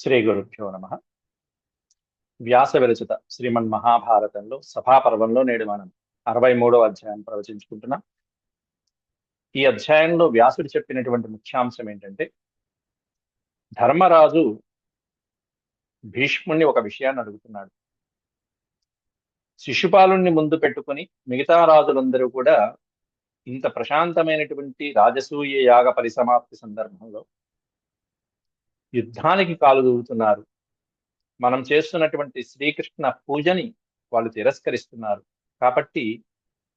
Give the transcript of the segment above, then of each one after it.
శ్రీ గురుభ్యో నమ. వ్యాస విరచిత శ్రీమన్ మహాభారతంలో సభాపర్వంలో నేడు మనం అరవై మూడవ అధ్యాయం ప్రవచించుకుంటున్నాం. ఈ అధ్యాయంలో వ్యాసుడు చెప్పినటువంటి ముఖ్యాంశం ఏంటంటే ధర్మరాజు భీష్ముణ్ణి ఒక విషయాన్ని అడుగుతున్నాడు. శిశుపాలుణ్ణి ముందు పెట్టుకుని మిగతా రాజులందరూ కూడా ఇంత ప్రశాంతమైనటువంటి రాజసూయ యాగ పరిసమాప్తి సందర్భంలో యుద్ధానికి కాలు దూరుతున్నారు. మనం చేస్తున్నటువంటి శ్రీకృష్ణ పూజని వాళ్ళు తిరస్కరిస్తున్నారు. కాబట్టి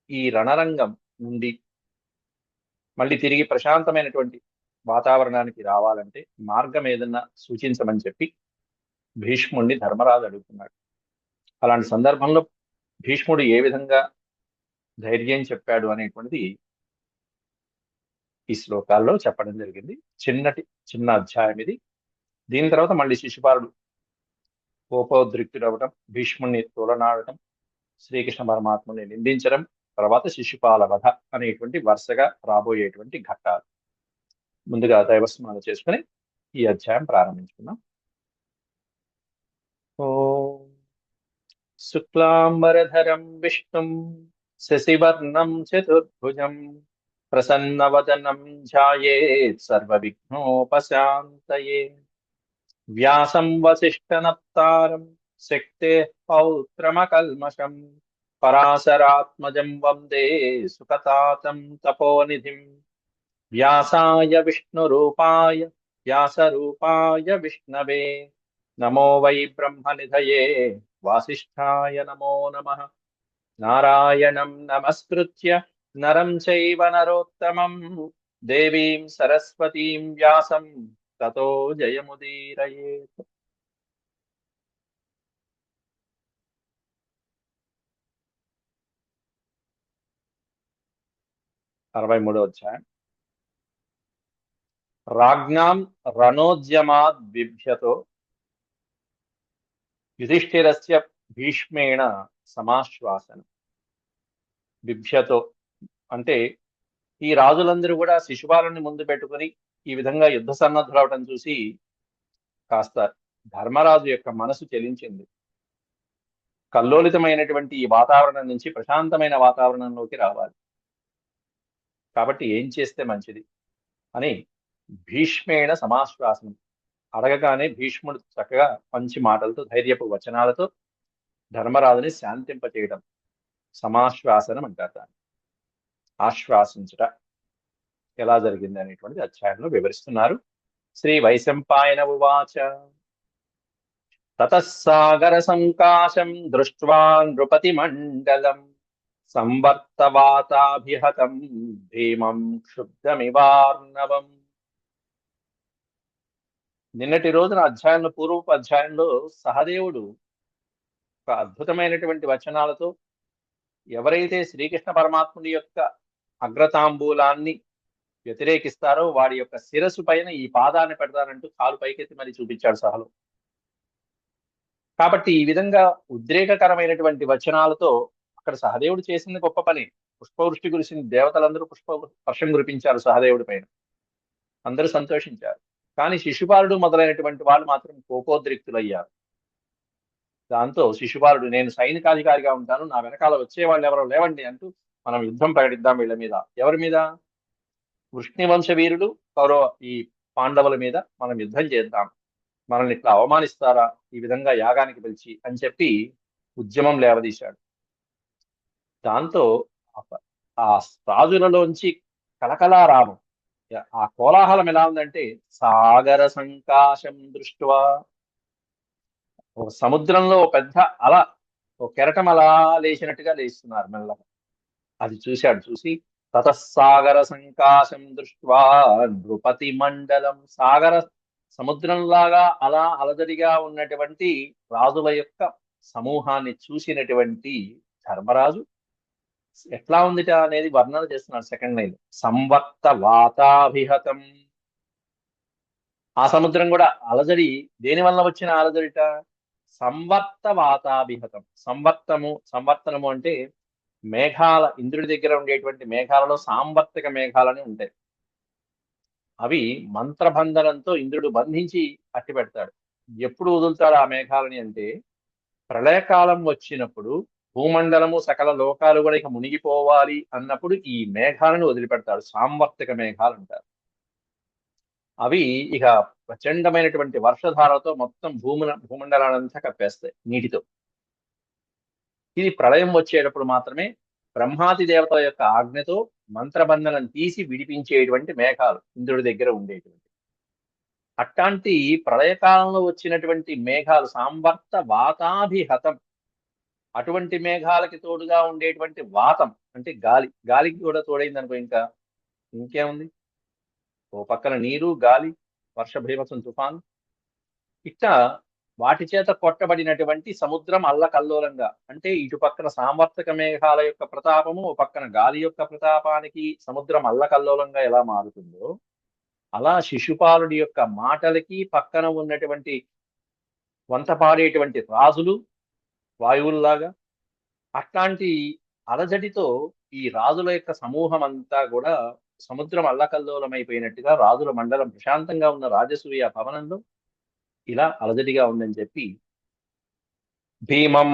ఈ రణరంగం నుండి మళ్ళీ తిరిగి ప్రశాంతమైనటువంటి వాతావరణానికి రావాలంటే మార్గం ఏదన్నా సూచించమని చెప్పి భీష్ముడిని ధర్మరాజు అడుగుతున్నాడు. అలాంటి సందర్భంలో భీష్ముడు ఏ విధంగా ధైర్యం చెప్పాడు అనేటువంటిది ఈ శ్లోకాల్లో చెప్పడం జరిగింది. చిన్నటి చిన్న అధ్యాయం ఇది దీని తర్వాత మళ్ళీ శిశుపాలుడు కోపోద్రిక్తుడవటం భీష్ముడిని తోలనాడటం శ్రీకృష్ణ పరమాత్మని నిందించడం తర్వాత శిశుపాల వధ అనేటువంటి వరుసగా రాబోయేటువంటి ఘట్టాలు. ముందుగా దైవస్మరణ చేసుకుని ఈ అధ్యాయం ప్రారంభించుకున్నాం ఓ శుక్లాంబరధరం విష్ణుం శశివర్ణం చతుర్భుజం ప్రసన్నవదనం ధ్యాయేత్ సర్వవిఘ్నోపశాంతయే వ్యాసం వసిష్ఠనప్తారం శక్తే పౌత్రమకల్మషం పరాశరాత్మజం వందే సుకతాతం తపోనిధిం. వ్యాసాయ విష్ణురూపాయ వ్యాసరూపాయ విష్ణవే. నమో వై బ్రహ్మనిధయే. వాసిష్ఠాయ నమో నమ. నారాయణం నమస్కృత్య నరం చైవ నరోత్తమం. దేవీం సరస్వతీం వ్యాసం తతో జయముదీరయేత్ అరవై మూడో అధ్యాయం రాజ్ఞాం రణోద్యమాద్ బిభ్యతో యుధిష్ఠిరస్య భీష్మేణ సమాశ్వాసనం బిభ్యతో అంటే ఈ రాజులందరూ కూడా శిశుపాలని ముందు పెట్టుకుని ఈ విధంగా యుద్ధ సన్నద్ధులవటం చూసి కాస్త ధర్మరాజు యొక్క మనసు చెలించింది. కల్లోలితమైనటువంటి ఈ వాతావరణం నుంచి ప్రశాంతమైన వాతావరణంలోకి రావాలి. కాబట్టి ఏం చేస్తే మంచిది? అని భీష్మేణ సమాశ్వాసనం. అడగగానే భీష్ముడు చక్కగా మంచి మాటలతో ధైర్యపు వచనాలతో ధర్మరాజుని శాంతింపచేయడం. సమాశ్వాసనం అంటారు దాన్ని. ఆశ్వాసించట. ఎలా జరిగింది అనేటువంటిది అధ్యాయంలో వివరిస్తున్నారు. శ్రీ వైశంపాయన ఉవాచ. తతస్సాగర సంకాశం దృష్ట్వా నృపతి మండలం సంవర్తవాతాభిహతం భీమం క్షుబ్ధమివార్ణవం. నిన్నటి రోజున అధ్యాయంలో పూర్వపు అధ్యాయంలో సహదేవుడు ఒక అద్భుతమైనటువంటి వచనాలతో ఎవరైతే శ్రీకృష్ణ పరమాత్ముడి యొక్క అగ్రతాంబూలాన్ని వ్యతిరేకిస్తారో వాడి యొక్క శిరస్సు పైన ఈ పాదాన్ని పెడతారంటూ కాలు పైకెత్తి మరి చూపించాడు సహలు. కాబట్టి ఈ విధంగా ఉద్రేకకరమైనటువంటి వచనాలతో అక్కడ సహదేవుడు చేసింది గొప్ప పని. పుష్పవృష్టి కురిసిన దేవతలందరూ పుష్ప వర్షం కురిపించారు సహదేవుడి పైన. అందరూ సంతోషించారు. కానీ శిశుపాలుడు మొదలైనటువంటి వాళ్ళు మాత్రం కోపోద్రిక్తులయ్యారు దాంతో శిశుపాలుడు నేను సైనికాధికారిగా ఉంటాను నా వెనకాల వచ్చే వాళ్ళు ఎవరో లేవండి అంటూ మనం యుద్ధం ప్రకటిద్దాం వీళ్ళ మీద. ఎవరి మీద? వృష్ణివంశ వీరులు కౌరవ ఈ పాండవుల మీద మనం యుద్ధం చేద్దాం. మనల్ని ఇట్లా అవమానిస్తారా? ఈ విధంగా యాగానికి పిలిచి అని చెప్పి ఉద్యమం లేవదీశాడు. దాంతో ఆ రాజులలోంచి కలకలారామం. ఆ కోలాహలం ఎలా ఉందంటే సాగర సంకాశం దృష్టివా. ఒక సముద్రంలో పెద్ద అల ఒక కెరటం అలా లేచినట్టుగా లేస్తున్నారు మెల్లగా. అది చూశాడు చూసి తతస్సాగర సంకాశం దృష్ట్వా నృపతి మండలం సాగర సముద్రంలాగా అలా అలజడిగా ఉన్నటువంటి రాజుల యొక్క సమూహాన్ని చూసినటువంటి ధర్మరాజు ఎట్లా ఉందిట అనేది వర్ణన చేస్తున్నాడు సెకండ్ లైన్ సంవర్త వాతాభిహతం. ఆ సముద్రం కూడా అలజడి దేని వల్ల వచ్చిన అలజడిట? సంవర్త వాతాభిహతం. సంవర్తము సంవర్తనము అంటే మేఘాల ఇంద్రుడి దగ్గర ఉండేటువంటి మేఘాలలో సాంవర్తిక మేఘాలని ఉంటాయి. అవి మంత్రబంధనంతో ఇంద్రుడు బంధించి అట్టి పెడతాడు ఎప్పుడు వదులుతాడు ఆ మేఘాలని అంటే ప్రళయకాలం వచ్చినప్పుడు భూమండలము సకల లోకాలు కూడా ఇక మునిగిపోవాలి అన్నప్పుడు ఈ మేఘాలను వదిలిపెడతాడు. సాంవర్తిక మేఘాలు అంటారు. అవి ఇక ప్రచండమైనటువంటి వర్షధారతో మొత్తం భూముల భూమండలానంతా కప్పేస్తాయి నీటితో. ఇది ప్రళయం వచ్చేటప్పుడు మాత్రమే బ్రహ్మాది దేవతల యొక్క ఆజ్ఞతో మంత్రబంధనం తీసి విడిపించేటువంటి మేఘాలు ఇంద్రుడి దగ్గర ఉండేటువంటి. అట్లాంటి ప్రళయకాలంలో వచ్చినటువంటి మేఘాలు సాంబర్త వాతాభిహతం. అటువంటి మేఘాలకి తోడుగా ఉండేటువంటి వాతం అంటే గాలి గాలికి కూడా తోడైంది అనుకో ఇంకా ఇంకేముంది? ఓ పక్కన నీరు గాలి వర్ష భీమసం తుఫాన్. ఇట్లా వాటి చేత కొట్టబడినటువంటి సముద్రం అల్లకల్లోలంగా. అంటే ఇటు పక్కన సామర్థక మేఘాల యొక్క ప్రతాపము ఓ పక్కన గాలి యొక్క ప్రతాపానికి సముద్రం అల్లకల్లోలంగా ఎలా మారుతుందో అలా శిశుపాలుడి యొక్క మాటలకి పక్కన ఉన్నటువంటి వంత పాడేటువంటి రాజులు వాయువుల్లాగా అట్లాంటి అలజడితో ఈ రాజుల యొక్క సమూహం అంతా కూడా సముద్రం అల్లకల్లోలమైపోయినట్టుగా రాజుల మండలం ప్రశాంతంగా ఉన్న రాజసూయ భవనంలో ఇలా అలజడిగా ఉందని చెప్పి భీమం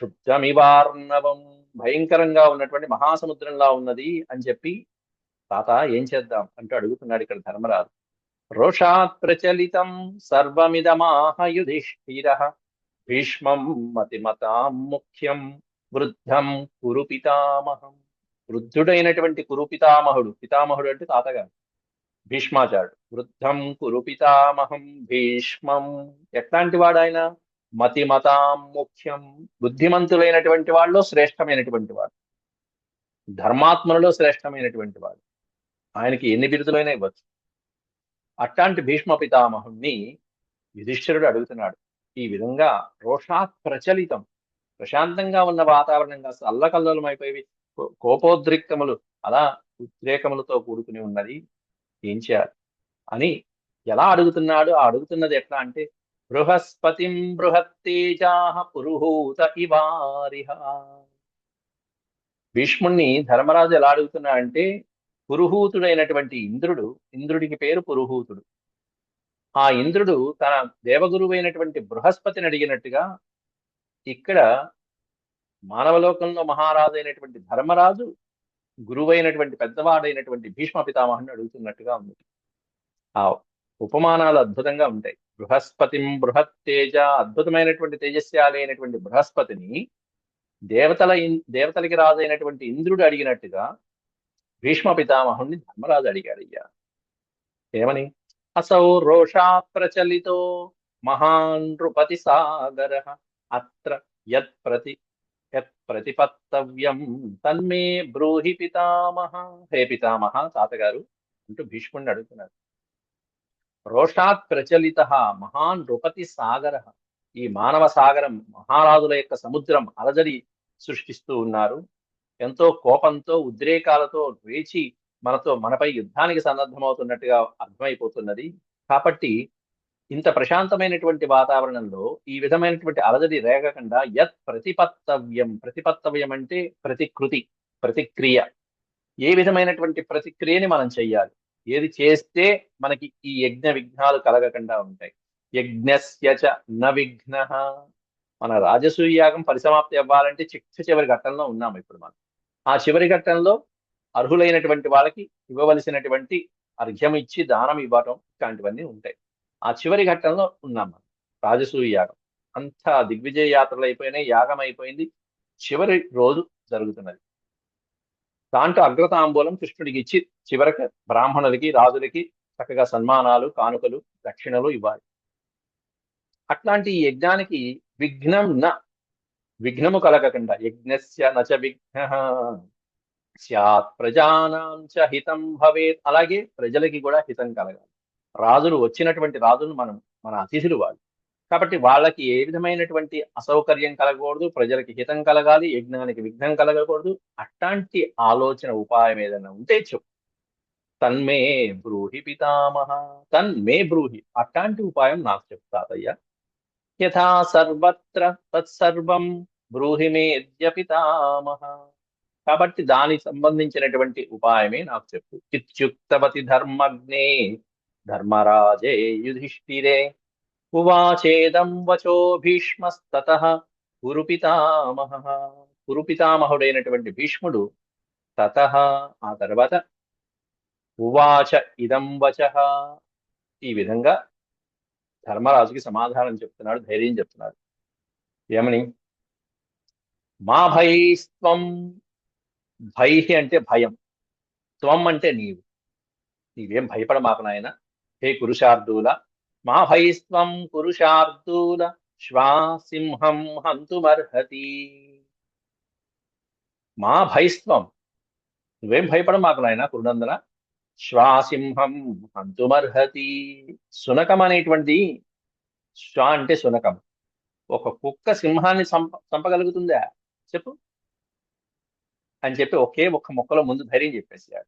శుద్ధమివార్ణవం భయంకరంగా ఉన్నటువంటి మహాసముద్రంలా ఉన్నది అని చెప్పి తాత ఏం చేద్దాం అంటూ అడుగుతున్నాడు ఇక్కడ ధర్మరాజు. రోషాత్ ప్రచలితం సర్వమిదమాహ యుధిష్ఠిర భీష్మం మతిమతాం ముఖ్యం వృద్ధం కురు పితామహం. వృద్ధుడైనటువంటి కురు పితామహుడు పితామహుడు అంటే తాతగారు. భీష్మాచారుడు వృద్ధం కురు పితామహం భీష్మం. ఎట్లాంటి వాడు ఆయన మతిమతాం ముఖ్యం. బుద్ధిమంతులైనటువంటి వాళ్ళు శ్రేష్టమైనటువంటి వాడు ధర్మాత్మలలో శ్రేష్టమైనటువంటి వాడు ఆయనకి ఎన్ని బిరుదులైనా ఇవ్వచ్చు. అట్లాంటి భీష్మ పితామహుణ్ణి యుధిష్ఠిరుడు అడుగుతున్నాడు. ఈ విధంగా రోషాత్ ప్రచలితం. ప్రశాంతంగా ఉన్న వాతావరణంగా అల్లకల్లోలం అయిపోయి కోపోద్రిక్తములు అలా ఉద్రేకములతో కూడుకుని ఉన్నది. ఏం చేయాలి? అని ఎలా అడుగుతున్నాడు? ఆ అడుగుతున్నది ఎట్లా అంటే బృహస్పతిం బృహత్తేజా పురుహూత ఇవారిహ. భీష్ముణ్ణి ధర్మరాజు ఎలా అడుగుతున్నా అంటే పురుహూతుడైనటువంటి ఇంద్రుడు ఇంద్రుడికి పేరు పురుహూతుడు. ఆ ఇంద్రుడు తన దేవగురువైనటువంటి బృహస్పతిని అడిగినట్టుగా ఇక్కడ మానవలోకంలో మహారాజు అయినటువంటి ధర్మరాజు గురువైనటువంటి పెద్దవాడైనటువంటి భీష్మ పితామహుని అడుగుతున్నట్టుగా ఉంది. ఆ ఉపమానాలు అద్భుతంగా ఉంటాయి. బృహస్పతిం బృహత్ తేజ అద్భుతమైనటువంటి తేజస్యాలి అయినటువంటి బృహస్పతిని దేవతల దేవతలకి రాజైనటువంటి ఇంద్రుడు అడిగినట్టుగా భీష్మ పితామహుణ్ణి ధర్మరాజు అడిగాడు అయ్యా. ఏమని? అసౌ రోషా ప్రచలితో మహాన్ నృపతి సాగర అత్ర యత్ ప్రతి యత్ ప్రతిపత్తవ్యం తన్మే బ్రూహి పితామహ హే పితామహ తాతగారు అంటూ భీష్ముడిని అడుగుతున్నారు. రోషాత్ ప్రచలిత మహాన్ నృపతి సాగర. ఈ మానవ సాగరం మహారాజుల యొక్క సముద్రం అలజడి సృష్టిస్తూ ఉన్నారు. ఎంతో కోపంతో ఉద్రేకాలతో వేచి మనతో మనపై యుద్ధానికి సన్నద్ధమవుతున్నట్టుగా అర్థమైపోతున్నది. కాబట్టి ఇంత ప్రశాంతమైనటువంటి వాతావరణంలో ఈ విధమైనటువంటి అలజడి రేగకుండా యత్ ప్రతిపత్తవ్యం ప్రతిపత్తవ్యం అంటే ప్రతికృతి ప్రతిక్రియ. ఏ విధమైనటువంటి ప్రతిక్రియని మనం చెయ్యాలి? ఏది చేస్తే మనకి ఈ యజ్ఞ విఘ్నాలు కలగకుండా ఉంటాయి. యజ్ఞస్య న విఘ్న. మన రాజసూయ యాగం పరిసమాప్తి అవ్వాలంటే చిట్ట చివరి ఘట్టంలో ఉన్నాం ఇప్పుడు మనం. ఆ చివరి ఘట్టంలో అర్హులైనటువంటి వాళ్ళకి ఇవ్వవలసినటువంటి అర్ఘ్యం ఇచ్చి దానం ఇవ్వటం ఇట్లాంటివన్నీ ఉంటాయి. ఆ చివరి ఘట్టంలో ఉన్నాం మనం. రాజసూయ యాగం. అంతా దిగ్విజయ యాత్రలు అయిపోయినాయి యాగం అయిపోయింది. చివరి రోజు జరుగుతున్నది. దాంట్లో అగ్రతాంబూలం కృష్ణుడికి ఇచ్చి చివరికి బ్రాహ్మణులకి రాజులకి చక్కగా సన్మానాలు కానుకలు దక్షిణలు ఇవ్వాలి. అట్లాంటి ఈ యజ్ఞానికి విఘ్నం న విఘ్నము కలగకుండా యజ్ఞస్య నచ విఘ్న స్యాత్ ప్రజానాం చ హితం భవేత్ అలాగే ప్రజలకి కూడా హితం కలగాలి. రాజులు వచ్చినటువంటి రాజులు మనం మన అతిథులు వాళ్ళు. కాబట్టి వాళ్ళకి ఏ విధమైనటువంటి అసౌకర్యం కలగకూడదు ప్రజలకి హితం కలగాలి యజ్ఞానికి విఘ్నం కలగకూడదు అట్లాంటి ఆలోచన ఉపాయం ఏదైనా ఉంటే చెప్పు. తన్మే బ్రూహి పితామహ తన్మే బ్రూహి అట్లాంటి ఉపాయం నాకు చెప్తాదయ్యా యథా సర్వత్ర తత్సర్వం బ్రూహి మేద్య పితామహ. కాబట్టి దానికి సంబంధించినటువంటి ఉపాయమే నాకు చెప్పు. ఇత్యుక్తవతి ధర్మగ్నే ధర్మరాజే యుధిష్ఠిరే ఉవాచేదం వచో భీష్మస్తత కురుపితామహ కురుపితామహుడైనటువంటి భీష్ముడు తత ఆ తర్వాత ఉవాచ ఇదం వచ। ఈ విధంగా ధర్మరాజుకి సమాధానం చెప్తున్నాడు ధైర్యం చెప్తున్నాడు. ఏమని? మా భైస్త్వం భైహి అంటే భయం త్వం అంటే నీవు నీవేం భయపడ నాయన? హే కురుషార్దూల మా భైస్త్వం కురుషార్దూల శ్వాసింహం హంతుమర్హతి. మా భైస్త్వం. నువ్వేం భయపడం మాకు నాయన కురునందన? శ్వాసింహం హంతుమర్హతి. సునకం అనేటువంటి శ్వా అంటే సునకం. ఒక కుక్క సింహాన్ని చంప చంపగలుగుతుందా చెప్పు. అని చెప్పి ఒకే ఒక్క మొక్కలో ముందు ధైర్యం చెప్పేసాడు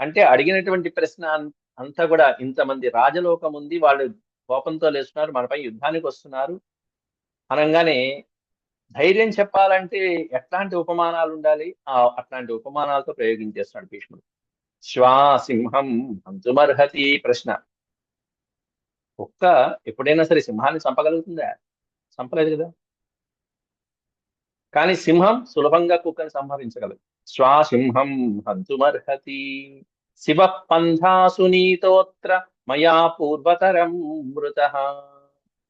అంటే అడిగినటువంటి ప్రశ్న అంతా కూడా ఇంతమంది రాజలోకం ఉంది వాళ్ళు కోపంతో లేస్తున్నారు మనపై యుద్ధానికి వస్తున్నారు. అనగానే ధైర్యం చెప్పాలంటే ఎట్లాంటి ఉపమానాలు ఉండాలి ఆ అట్లాంటి ఉపమానాలతో ప్రయోగించేస్తున్నాడు భీష్ముడు. శ్వాసింహం హంతుమర్హతి ప్రశ్న. కుక్క ఎప్పుడైనా సరే సింహాన్ని చంపగలుగుతుందా? చంపలేదు కదా. కానీ సింహం సులభంగా కుక్కని సంహరించగలదు. శ్వాసింహం హంతుమర్హతి శివ పంథాసునీతోత్ర మయా పూర్వతరం మృత.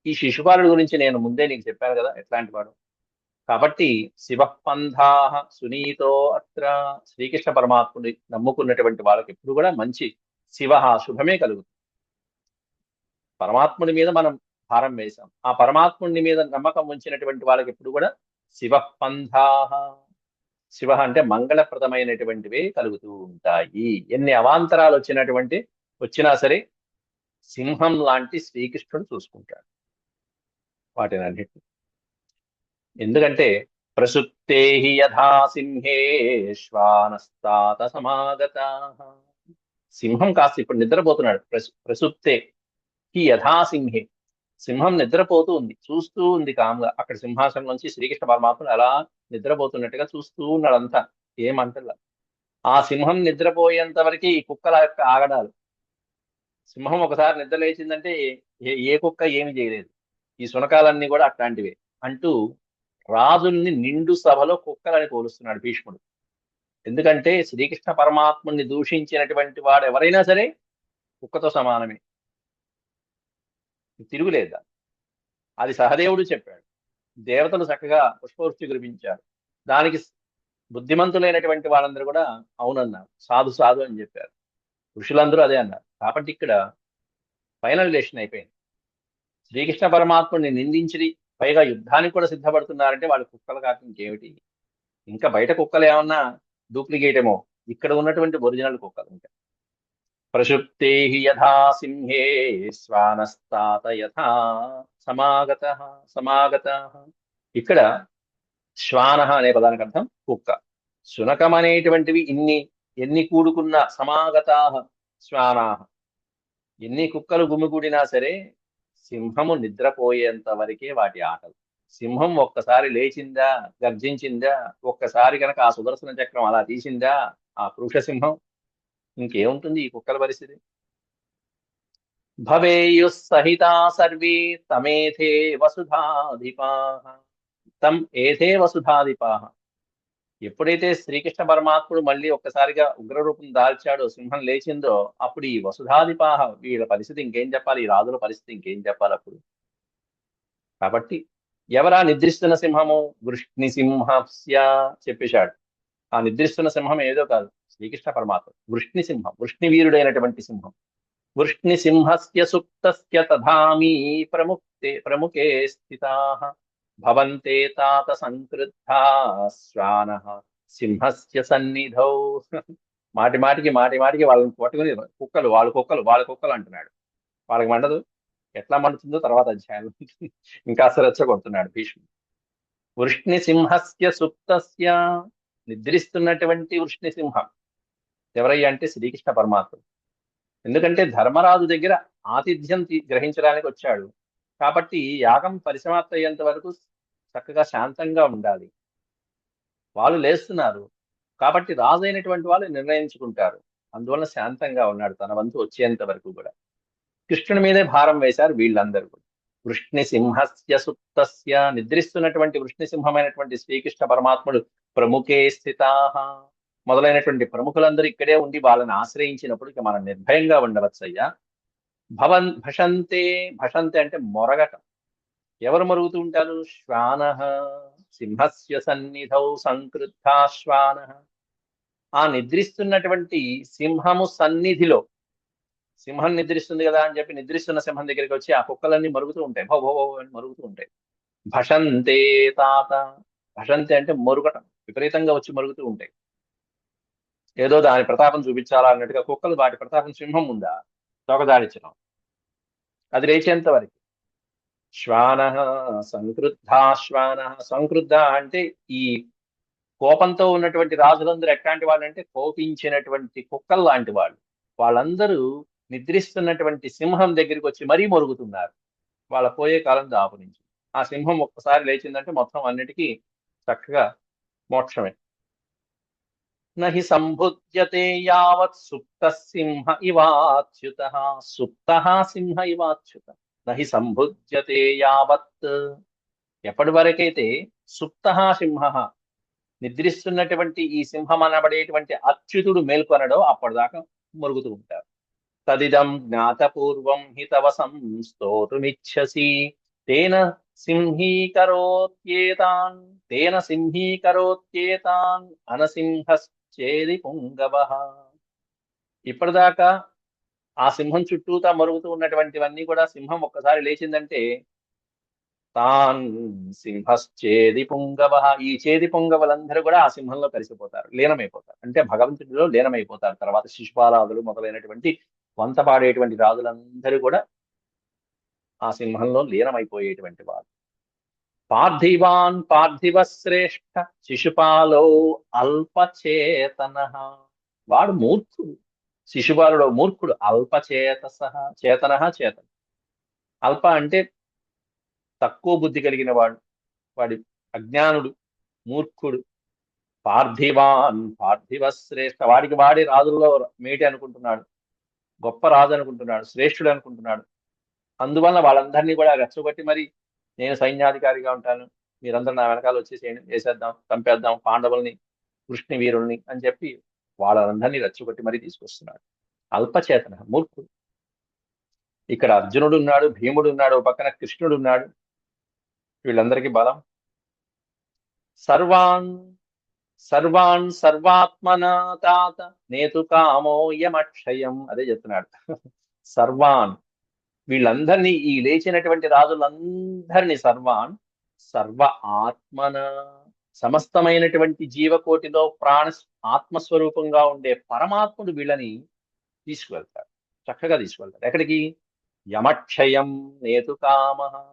ఈ శిశుపాలుడి గురించి నేను ముందే నీకు చెప్పాను కదా ఎట్లాంటి వాడు? కాబట్టి శివ పంథా సునీతో అత్ర శ్రీకృష్ణ పరమాత్ముడి నమ్ముకున్నటువంటి వాళ్ళకి ఎప్పుడు కూడా మంచి శివ శుభమే కలుగుతుంది. పరమాత్ముడి మీద మనం భారం వేశాం. ఆ పరమాత్ముడి మీద నమ్మకం ఉంచినటువంటి వాళ్ళకి ఎప్పుడు కూడా శివపంథా శివ అంటే మంగళప్రదమైనటువంటివి కలుగుతూ ఉంటాయి. ఎన్ని అవాంతరాలు వచ్చినటువంటి వచ్చినా సరే సింహం లాంటి శ్రీకృష్ణుడు చూసుకుంటాడు వాటిని అన్నిటిని ఎందుకంటే ప్రసుప్తే యథా సింహే శ్వానస్తాత సమాగత. సింహం కాస్త ఇప్పుడు నిద్రపోతున్నాడు. ప్రసు ప్రసుప్తే హి యథా సింహే. సింహం నిద్రపోతూ ఉంది. చూస్తూ ఉంది కాముగా. అక్కడ సింహాసనం నుంచి శ్రీకృష్ణ పరమాత్ముడు అలా నిద్రపోతున్నట్టుగా చూస్తూ ఉన్నాడు అంతా. ఏమంటలా ఆ సింహం నిద్రపోయేంత వరకు ఈ కుక్కల యొక్క ఆగడాలు. సింహం ఒకసారి నిద్ర లేచిందంటే ఏ కుక్క ఏమి చేయలేదు. ఈ శునకాలన్నీ కూడా అట్లాంటివే అంటూ రాజుల్ని నిండు సభలో కుక్కలని పోలుస్తున్నాడు భీష్ముడు. ఎందుకంటే శ్రీకృష్ణ పరమాత్ముని దూషించినటువంటి వాడు ఎవరైనా సరే కుక్కతో సమానమే. తిరుగులేదా? అది సహదేవుడు చెప్పాడు. దేవతలు చక్కగా పుష్పవృష్టి కురిపించారు. దానికి బుద్ధిమంతులైనటువంటి వాళ్ళందరూ కూడా అవునన్నారు. సాధు సాధు అని చెప్పారు. ఋషులందరూ అదే అన్నారు. కాబట్టి ఇక్కడ ఫైనల్ డెసిషన్ అయిపోయింది. శ్రీకృష్ణ పరమాత్ముడిని నిందించి పైగా యుద్ధానికి కూడా సిద్ధపడుతున్నారంటే వాళ్ళు కుక్కలు కాక ఇంకేమిటి? ఇంకా బయట కుక్కలు ఏమన్నా డూప్లికేట్ ఏమో. ఇక్కడ ఉన్నటువంటి ఒరిజినల్ కుక్కలు ఇంకా. ప్రశుప్తే యథా సింహే శ్వానస్తాత యథా సమాగత సమాగత ఇక్కడ శ్వాన అనే పదానికి అర్థం కుక్క. శునకం అనేటువంటివి ఇన్ని ఎన్ని కూడుకున్న సమాగతా శ్వానా. ఎన్ని కుక్కలు గుమిగూడినా సరే సింహము నిద్రపోయేంత వరకే వాటి ఆటలు. సింహం ఒక్కసారి లేచిందా గర్జించిందా ఒక్కసారి కనుక ఆ సుదర్శన చక్రం అలా తీసిందా ఆ పురుష సింహం ఇంకేముంటుంది ఈ కుక్కల పరిస్థితి? భవేయు సహితా సర్వే తమేథే వసుధాధిపా. తం ఏథే వసుధాధిపా. ఎప్పుడైతే శ్రీకృష్ణ పరమాత్ముడు మళ్ళీ ఒక్కసారిగా ఉగ్రరూపం దాల్చాడో సింహం లేచిందో అప్పుడు ఈ వసుధాధిపాహ వీళ్ళ పరిస్థితి ఇంకేం చెప్పాలి? ఈ రాజుల పరిస్థితి ఇంకేం చెప్పాలి అప్పుడు? కాబట్టి ఎవరా నిద్రిస్తున్న సింహము? వృష్ణి సింహస్య చెప్పేశాడు. ఆ నిద్రిస్తున్న సింహం ఏదో కాదు. శ్రీకృష్ణ పరమాత్మ. వృష్ణి సింహం. వృష్ణి వీరుడైనటువంటి సింహం. వృష్ణి సింహస్య సుప్తస్య తధామీ ప్రముక్తే ప్రముఖే స్థితా. భవంతే తాత సంకృద్ధా శ్వాన సింహస్య సన్నిధౌ. మాటి మాటికి మాటి మాటికి వాళ్ళని పట్టుకుని కుక్కలు వాళ్ళ కుక్కలు వాళ్ళ కుక్కలు అంటున్నాడు. వాళ్ళకి మండదు. ఎట్లా మండుతుందో తర్వాత అధ్యాయం. ఇంకా రెచ్చగొడుతున్నాడు భీష్ముడు. వృష్ణి సింహస్య సుప్తస్య నిద్రిస్తున్నటువంటి వృష్ణి సింహం ఎవరయ్యా అంటే శ్రీకృష్ణ పరమాత్ముడు ఎందుకంటే ధర్మరాజు దగ్గర ఆతిథ్యం తీ- గ్రహించడానికి వచ్చాడు. కాబట్టి యాగం పరిసమాప్త అయ్యేంత వరకు చక్కగా శాంతంగా ఉండాలి. వాళ్ళు లేస్తున్నారు. కాబట్టి రాజు అయినటువంటి వాళ్ళు నిర్ణయించుకుంటారు. అందువల్ల శాంతంగా ఉన్నాడు తన వంతు వచ్చేంత వరకు కూడా. కృష్ణుని మీదే భారం వేశారు వీళ్ళందరూ కూడా. వృష్ణిసింహస్య సుప్తస్య నిద్రిస్తున్నటువంటి వృష్ణిసింహమైనటువంటి శ్రీకృష్ణ పరమాత్ముడు ప్రముఖే స్థితా. మొదలైనటువంటి ప్రముఖులందరూ ఇక్కడే ఉండి వాళ్ళని ఆశ్రయించినప్పుడు మనం నిర్భయంగా ఉండవచ్చయ్యా. భవన్ భషంతే భషంతే అంటే మొరగటం. ఎవరు మరుగుతూ ఉంటారు? శ్వాన. సింహస్య సన్నిధౌ సంకృద్ధాశ్వాన ఆ నిద్రిస్తున్నటువంటి సింహము సన్నిధిలో సింహం నిద్రిస్తుంది కదా అని చెప్పి నిద్రిస్తున్న సింహం దగ్గరికి వచ్చి ఆ కుక్కలన్నీ మరుగుతూ ఉంటాయి. భో భో భో అని మరుగుతూ ఉంటాయి. భషంతే తాత. భషంతే అంటే మరుగటం. విపరీతంగా వచ్చి మరుగుతూ ఉంటాయి. ఏదో దాని ప్రతాపం చూపించాలా అన్నట్టుగా కుక్కలు వాటి ప్రతాపం సింహం ఉందా తొగదాడించడం అది లేచేంత వరకు. శ్వాన సంకృద్ధాశ్వాన సంకృద్ధ అంటే ఈ కోపంతో ఉన్నటువంటి రాజులందరూ ఎట్లాంటి వాళ్ళంటే కోపించినటువంటి కుక్కలు లాంటి వాళ్ళు. వాళ్ళందరూ నిద్రిస్తున్నటువంటి సింహం దగ్గరికి వచ్చి మరీ మొరుగుతున్నారు. వాళ్ళ పోయే కాలం దాపు నుంచి. ఆ సింహం ఒక్కసారి లేచిందంటే మొత్తం అన్నిటికీ చక్కగా మోక్షమే. నహి సంభుజ్యతే యావత్ సుప్త సింహ ఇవాచ్యుత. సుప్త సింహ ఇవాచ్యుత. నహి సంభుజ్యతే యావత్. ఎప్పటి వరకైతే సుప్త సింహ నిద్రిస్తున్నటువంటి ఈ సింహం అనబడేటువంటి అచ్యుతుడు మేల్కొనడో అప్పటిదాకా మురుగుతూ ఉంటారు తదిదం జ్ఞాతపూర్వం హితవ సంస్తోతుమిచ్చసి తేన సింహీకరోత్యేతాన్ తేన సింహీకరోత్యేతాన్ అనసింహశ్చేది పుంగవ. ఇప్పటిదాకా ఆ సింహం చుట్టూతా మరుగుతూ ఉన్నటువంటివన్నీ కూడా సింహం ఒక్కసారి లేచిందంటే తాన్ సింహశ్చేది పుంగవ. ఈ చేది పొంగవలందరూ కూడా ఆ సింహంలో కలిసిపోతారు లీనమైపోతారు. అంటే భగవంతుడిలో లీనమైపోతారు. తర్వాత శిశుపాలాదులు మొదలైనటువంటి వంత పాడేటువంటి రాజులందరూ కూడా ఆ సింహంలో లీనమైపోయేటువంటి వారు పార్థివాన్ పార్థివ శ్రేష్ఠ శిశుపాలో అల్పచేతన. వాడు మూర్ఖుడు. శిశుపాలుడు మూర్ఖుడు. అల్పచేత చేతన చేతన. అల్ప అంటే తక్కువ బుద్ధి కలిగిన వాడు. వాడి అజ్ఞానుడు మూర్ఖుడు. పార్థివాన్ పార్థివ శ్రేష్ఠ వాడికి వాడి రాజుల్లో మేటి అనుకుంటున్నాడు. గొప్ప రాజు అనుకుంటున్నాడు శ్రేష్ఠుడు అనుకుంటున్నాడు. అందువల్ల వాళ్ళందరినీ కూడా రెచ్చగొట్టి మరి నేను సైన్యాధికారిగా ఉంటాను. మీరందరూ నా వెనకాల వచ్చేసేయండి వేసేద్దాం చంపేద్దాం పాండవుల్ని కృష్ణ వీరుల్ని అని చెప్పి వాళ్ళందరినీ రెచ్చగొట్టి మరీ తీసుకొస్తున్నాడు. అల్పచేతన మూర్ఖుడు. ఇక్కడ అర్జునుడు ఉన్నాడు భీముడు ఉన్నాడు పక్కన కృష్ణుడు ఉన్నాడు. వీళ్ళందరికీ బలం. సర్వాన్ సర్వాన్ సర్వాత్మన తాత నేతు కామోయమక్షయం అదే చెప్తున్నాడు. సర్వాన్. వీళ్ళందరినీ ఈ లేచినటువంటి రాజులందరినీ సర్వాన్. సర్వ ఆత్మన. సమస్తమైనటువంటి జీవకోటిలో ప్రాణ ఆత్మస్వరూపంగా ఉండే పరమాత్ముడు వీళ్ళని తీసుకువెళ్తాడు. చక్కగా తీసుకువెళ్తాడు. ఎక్కడికి? యమక్షయం నేతు కామ.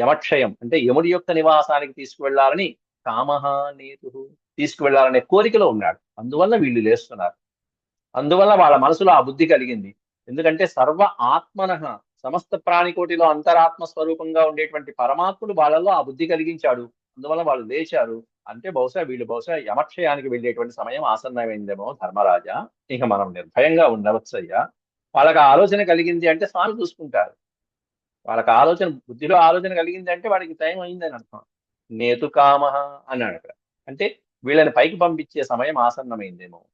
యమక్షయం అంటే యముడి యొక్క నివాసానికి తీసుకువెళ్ళాలని కామహ నేతు తీసుకువెళ్ళాలనే కోరికలో ఉన్నాడు. అందువల్ల వీళ్ళు లేస్తున్నారు. అందువల్ల వాళ్ళ మనసులో ఆ బుద్ధి కలిగింది. ఎందుకంటే సర్వ ఆత్మన సమస్త ప్రాణికోటిలో అంతరాత్మ స్వరూపంగా ఉండేటువంటి పరమాత్ముడు వాళ్ళలో ఆ బుద్ధి కలిగించాడు. అందువల్ల వాళ్ళు లేచారు. అంటే బహుశా వీళ్ళు బహుశా యమక్షయానికి వెళ్ళేటువంటి సమయం ఆసన్నమైందేమో ధర్మరాజా. ఇక మనం నిర్భయంగా ఉండవచ్చయ్యా. వాళ్ళకి ఆలోచన కలిగింది అంటే స్వామి చూసుకుంటారు. వాళ్ళకి ఆలోచన బుద్ధిలో ఆలోచన కలిగింది అంటే వాడికి టైం అయిందని అర్థం. నేతు కామ అన్నాడు అక్కడ అంటే వీళ్ళని పైకి పంపించే సమయం ఆసన్నమైందేమో.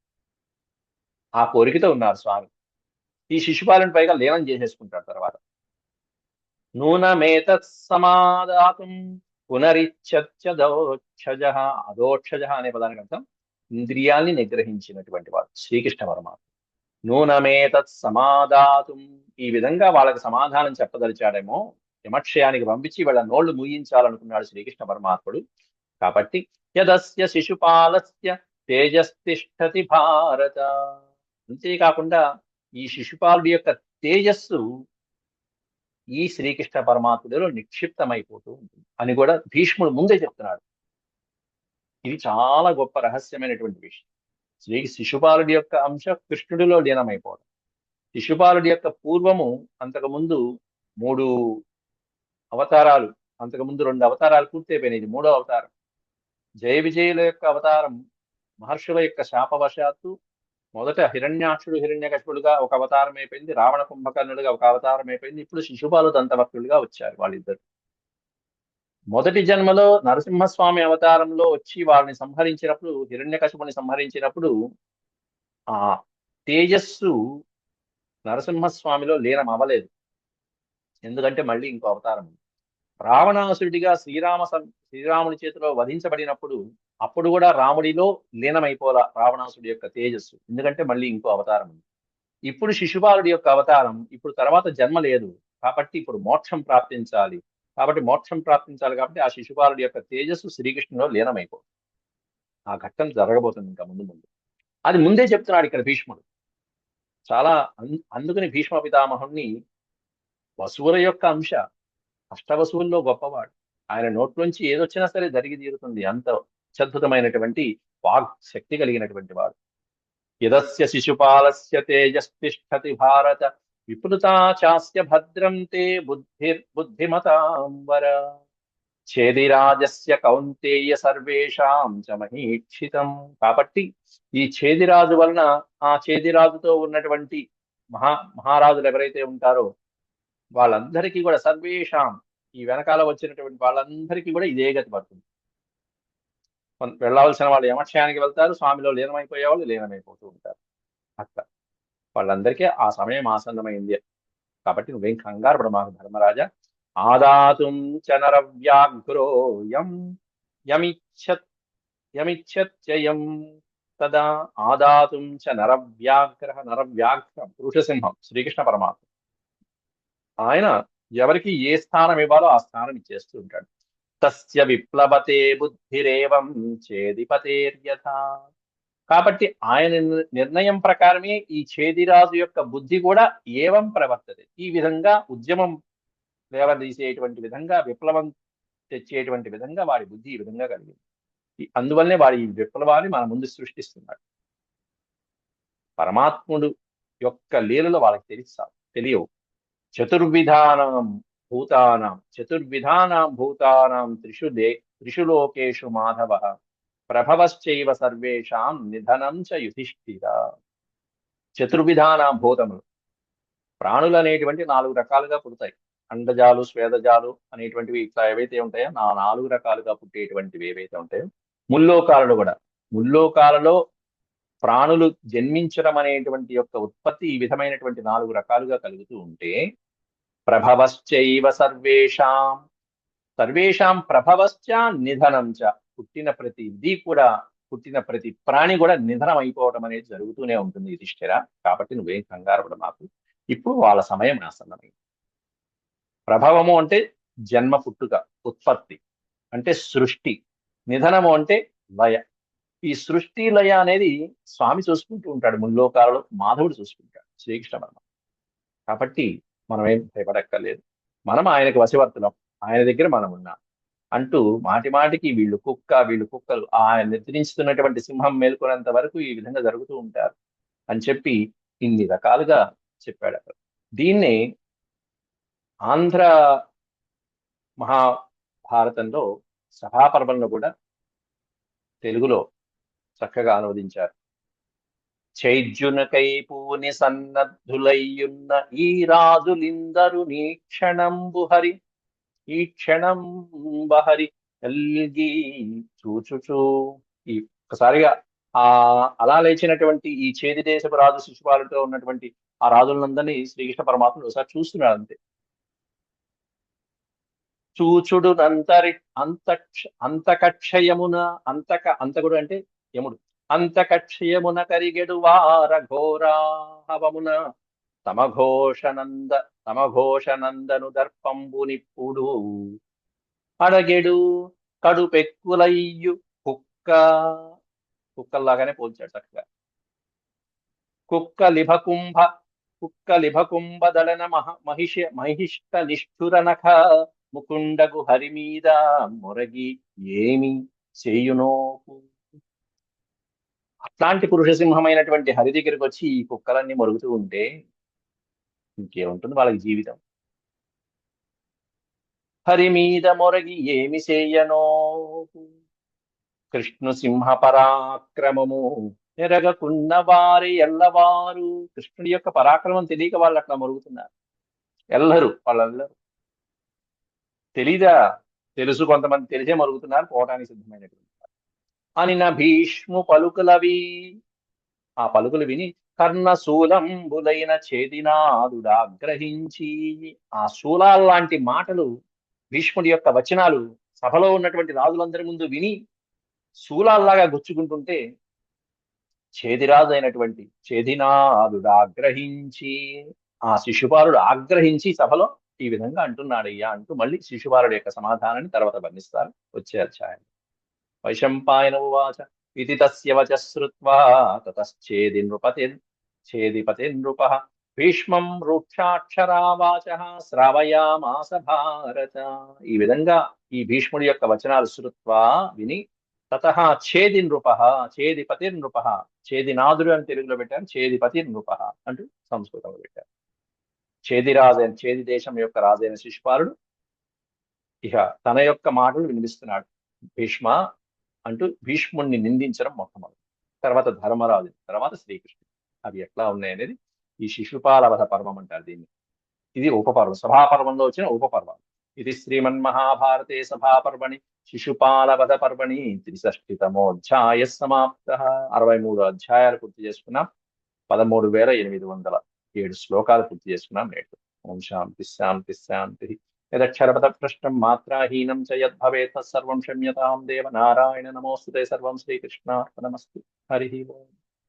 ఆ కోరికతో ఉన్నారు స్వామి. ఈ శిశుపాలను పైగా లీనం చేసేసుకుంటాడు తర్వాత. నూనమేతత్ సమాదాతం పునరిచ్చోక్షజ అదోక్షజ అనే పదానికి అర్థం ఇంద్రియాల్ని నిగ్రహించినటువంటి వాడు శ్రీకృష్ణ పరమాత్మ. నూనమేతత్ సమాదాతం ఈ విధంగా వాళ్ళకి సమాధానం చెప్పదలిచాడేమో యమక్షయానికి పంపించి వీళ్ళ నోళ్ళు ముయించాలనుకున్నాడు శ్రీకృష్ణ పరమాత్ముడు. కాబట్టి యదస్య శిశుపాలస్య తేజస్తిష్టతి భారత. అంతేకాకుండా ఈ శిశుపాలుడి యొక్క తేజస్సు ఈ శ్రీకృష్ణ పరమాత్ముడిలో నిక్షిప్తమైపోతూ ఉంటుంది అని కూడా భీష్ముడు ముందే చెప్తున్నాడు. ఇది చాలా గొప్ప రహస్యమైనటువంటి విషయం. శ్రీ శిశుపాలుడి యొక్క అంశ కృష్ణుడిలో లీనమైపోవడం. శిశుపాలుడి యొక్క పూర్వము అంతకుముందు మూడు అవతారాలు. అంతకుముందు రెండు అవతారాలు పూర్తయిపోయినాయి. ఇది మూడో అవతారం. జయ విజయుల యొక్క అవతారం మహర్షుల యొక్క శాపవశాత్తు మొదట హిరణ్యాక్షుడు హిరణ్యకశిపుడుగా ఒక అవతారం అయిపోయింది. రావణ కుంభకర్ణుడుగా ఒక అవతారం అయిపోయింది. ఇప్పుడు శిశుపాలు దంతవక్రులుగా వచ్చారు వాళ్ళిద్దరు. మొదటి జన్మలో నరసింహస్వామి అవతారంలో వచ్చి వాళ్ళని సంహరించినప్పుడు హిరణ్యకశిపుని సంహరించినప్పుడు ఆ తేజస్సు నరసింహస్వామిలో లీనం అవ్వలేదు ఎందుకంటే మళ్ళీ ఇంకో అవతారం ఉంది. రావణాసురుడిగా శ్రీరామ సం- శ్రీరాముని చేతిలో వధించబడినప్పుడు అప్పుడు కూడా రాముడిలో లీనమైపోలా రావణాసుడి యొక్క తేజస్సు. ఎందుకంటే మళ్ళీ ఇంకో అవతారం ఉంది. ఇప్పుడు శిశుపాలుడి యొక్క అవతారం ఇప్పుడు తర్వాత జన్మ లేదు. కాబట్టి ఇప్పుడు మోక్షం ప్రాప్తించాలి. కాబట్టి మోక్షం ప్రాప్తించాలి కాబట్టి ఆ శిశుపాలుడి యొక్క తేజస్సు శ్రీకృష్ణులో లీనమైపోతుంది. ఆ ఘట్టం జరగబోతుంది ఇంకా ముందు ముందు. అది ముందే చెప్తున్నాడు ఇక్కడ భీష్ముడు. చాలా అన్- అందుకని భీష్మ పితామహుణ్ణి వసువుల యొక్క అంశ అష్టవసువుల్లో గొప్పవాడు. ఆయన నోట్లోంచి ఏదొచ్చినా సరే జరిగి తీరుతుంది. అంత అత్యద్భుతమైనటువంటి వాగ్ శక్తి కలిగినటువంటి వాడు. యదస్య శిశుపాలస్య తేజస్తిష్టతి భారత విపులతా చాస్య భద్రం తే బుద్ధి బుద్ధిమతాంబర ఛేదిరాజస్య కౌంతేయ సర్వేషాం చ మహీక్షితం. కాబట్టి ఈ ఛేదిరాజు వలన ఆ ఛేదిరాజుతో ఉన్నటువంటి మహా మహారాజులు ఎవరైతే ఉంటారో వాళ్ళందరికీ కూడా సర్వేషాం. ఈ వెనకాల వచ్చినటువంటి వాళ్ళందరికీ కూడా ఇదే గతి పడుతుంది. వెళ్ళవలసిన వాళ్ళు యమక్షయానికి వెళ్తారు స్వామిలో లీనమైపోయే వాళ్ళు లీనమైపోతూ ఉంటారు. అట్లా. వాళ్ళందరికీ ఆ సమయం ఆసన్నమైంది. కాబట్టి నువ్వేం కంగారు పడమాకు ధర్మరాజా. ఆదాతుం చ నరవ్యాఘ్రో యం యమిచ్చత్ యమిచ్చత్యయం తదా ఆదాతుం చ నరవ్యాఘ్ర నరవ్యాఘ్ర పురుషసింహం శ్రీకృష్ణ పరమాత్మ. ఆయన ఎవరికి ఏ స్థానం ఇవ్వాలో ఆ స్థానం ఇచ్చేస్తూ ఉంటాడు. తస్య విప్లవతే బుద్ధిరేవం చేదిపతేర్యథ. కాబట్టి ఆయన నిర్ణయం ప్రకారమే ఈ చేదిరాజు యొక్క బుద్ధి కూడా ఏవం ప్రవర్తది ఈ విధంగా ఉద్యమం లేవదీసేటువంటి విధంగా విప్లవం తెచ్చేటువంటి విధంగా వాడి బుద్ధి ఈ విధంగా కలిగింది. అందువల్లనే వాడి ఈ విప్లవాన్ని మన ముందు సృష్టిస్తున్నాడు. పరమాత్ముడు యొక్క లీలలో వాళ్ళకి తెలుసా తెలియవు. చతుర్విధానాం భూతానాం చతుర్విధానాం భూతానాం త్రిషు దే త్రిషు లోకేషు మాధవ ప్రభవశ్చైవ సర్వేషాం నిధనం చ యుధిష్ఠిర చతుర్విధానాం భూతములు ప్రాణులు అనేటువంటి నాలుగు రకాలుగా పుడతాయి. అండజాలు స్వేదజాలు అనేటువంటివి ఇట్లా ఏవైతే ఉంటాయో నా నాలుగు రకాలుగా పుట్టేటువంటివి ఏవైతే ఉంటాయో ముల్లోకాలలో కూడా ముల్లోకాలలో ప్రాణులు జన్మించడం అనేటువంటి యొక్క ఉత్పత్తి ఈ విధమైనటువంటి నాలుగు రకాలుగా కలుగుతూ ఉంటే ప్రభవశ్చైవ సర్వేషాం. సర్వేషాం ప్రభవశ్చ నిధనం చ. పుట్టిన ప్రతిది కూడా పుట్టిన ప్రతి ప్రాణి కూడా నిధనం అయిపోవడం అనేది జరుగుతూనే ఉంటుంది యుధిష్ఠిర. కాబట్టి నువ్వేం కంగారు కూడా మాకు ఇప్పుడు వాళ్ళ సమయం ఆసన్నమైంది ప్రభవము అంటే జన్మ పుట్టుక ఉత్పత్తి. అంటే సృష్టి. నిధనము అంటే లయ. ఈ సృష్టి లయ అనేది స్వామి చూసుకుంటూ ఉంటాడు. ముల్లోకాలలో మాధవుడు చూసుకుంటాడు. శ్రీకృష్ణ పరమ కాబట్టి మనం ఏం భయపడక్కర్లేదు. మనం ఆయనకు వశవర్తనం ఆయన దగ్గర మనం ఉన్నాం. అంటూ మాటి మాటికి వీళ్ళు కుక్క వీళ్ళు కుక్కలు ఆయన నిద్రించుతున్నటువంటి సింహం మేల్కొనేంత వరకు ఈ విధంగా జరుగుతూ ఉంటారు అని చెప్పి ఇన్ని రకాలుగా చెప్పాడు అక్కడ దీన్నే ఆంధ్ర మహాభారతంలో సభాపర్వంలో కూడా తెలుగులో చక్కగా అనువదించారు. చైద్యునకై పూని సన్నద్ధులయ్యున్న ఈ రాజులిందరు నీ క్షణంబు హరి ఈ క్షణం బహరి కలిగి చూచుచు. ఈ ఒక్కసారిగా ఆ అలా లేచినటువంటి ఈ చేది దేశపు రాజు శిశుపాలతో ఉన్నటువంటి ఆ రాజులందరినీ శ్రీకృష్ణ పరమాత్ముడు ఒకసారి చూస్తున్నాడు అంతే. చూచుడు అంతరి అంతక్ష అంతకక్షయమున అంతక అంతకుడు అంటే యముడు. అంతకక్షయమున కరిగెడు వార ఘోరాహవమున తమఘోషనంద తమఘోషనందను దర్పంబునిప్పుడు అడగెడు కడుపెక్కులయ్యు కుక్క. కుక్కల్లాగానే పోల్చాడు చక్కగా. కుక్క లిభకుంభ కుక్క లిభకుంభ దళన మహ మహిష మహిష్ట నిష్ఠుర నఖ ముకుండగు హరి మీద మొరగి ఏమి చేయునోకు? అట్లాంటి పురుష సింహమైనటువంటి హరి దగ్గరికి వచ్చి ఈ కుక్కలన్నీ మరుగుతూ ఉంటే ఇంకేముంటుంది వాళ్ళకి జీవితం? హరి మీద మొరగి ఏమి చేయనో? కృష్ణ సింహ పరాక్రమము ఎరగకున్న వారి ఎల్లవారు. కృష్ణుడి యొక్క పరాక్రమం తెలియక వాళ్ళు అట్లా మరుగుతున్నారు. ఎల్లరు వాళ్ళెల్లరు. తెలీదా? తెలుసు కొంతమంది తెలిసే మరుగుతున్నారు పోవడానికి సిద్ధమైనటువంటి అని నా భీష్ము పలుకులవి. ఆ పలుకులు విని కర్ణ శూలంబులైన చేదినాదుడాగ్రహించి ఆ శూలాల్లాంటి మాటలు భీష్ముడి యొక్క వచనాలు సభలో ఉన్నటువంటి రాజులందరి ముందు విని శూలాల్లాగా గుచ్చుకుంటుంటే చేదిరాజు అయినటువంటి చేదినాదుడు ఆగ్రహించి ఆ శిశుపాలుడు ఆగ్రహించి సభలో ఈ విధంగా అంటున్నాడయ్యా అంటూ మళ్ళీ శిశుపాలుడు యొక్క సమాధానాన్ని తర్వాత వర్ణిస్తారు వచ్చే అధ్యాయం వైశంపాయన ఉవాచ. ఇది తస్య వచ శ్రుత్వా తతశ్చేది నృపతి ఛేదిపతి నృప భీష్మం రూక్షాక్షరావాచ శ్రావయామాస భారత. ఈ విధంగా ఈ భీష్ముడి యొక్క వచనాలు శ్రుత్వా విని తత ఛేది నృప ఛేదిపతి నృప ఛేదినాథుడు అని తెలుగులో పెట్టారు ఛేదిపతి నృప అంటూ సంస్కృతంలో పెట్టారు. ఛేదిరాజైన ఛేది దేశం యొక్క రాజైన శిశుపాలుడు ఇహ తన యొక్క మాటలు వినిపిస్తున్నాడు. భీష్మ అంటూ భీష్ముణ్ణి నిందించడం మొట్టమొదటి. తర్వాత ధర్మరాజు తర్వాత శ్రీకృష్ణుడు. అవి ఎట్లా ఉన్నాయనేది ఈ శిశుపాలవధ పర్వం అంటారు దీన్ని. ఇది ఉపపర్వం. సభాపర్వంలో వచ్చిన ఉపపర్వం. ఇది శ్రీమన్మహాభారతే సభాపర్వణి శిశుపాలవధ పర్వణి త్రిషష్టితమోధ్యాయ సమాప్త. అరవై మూడు అధ్యాయాలు పూర్తి చేసుకున్నాం. పదమూడు వేల ఎనిమిది వందల ఏడు శ్లోకాలు పూర్తి చేసుకున్నాం. నేటి ఓం శాంతి శాంతి శాంతి. యదక్షరపద పృష్టం మాత్రాహీనం చ యద్భవేత్ తత్సర్వం క్షమ్యతాం దేవ నారాయణ నమోస్తుతే సర్వం శ్రీకృష్ణార్పణమస్తు హరి ఓం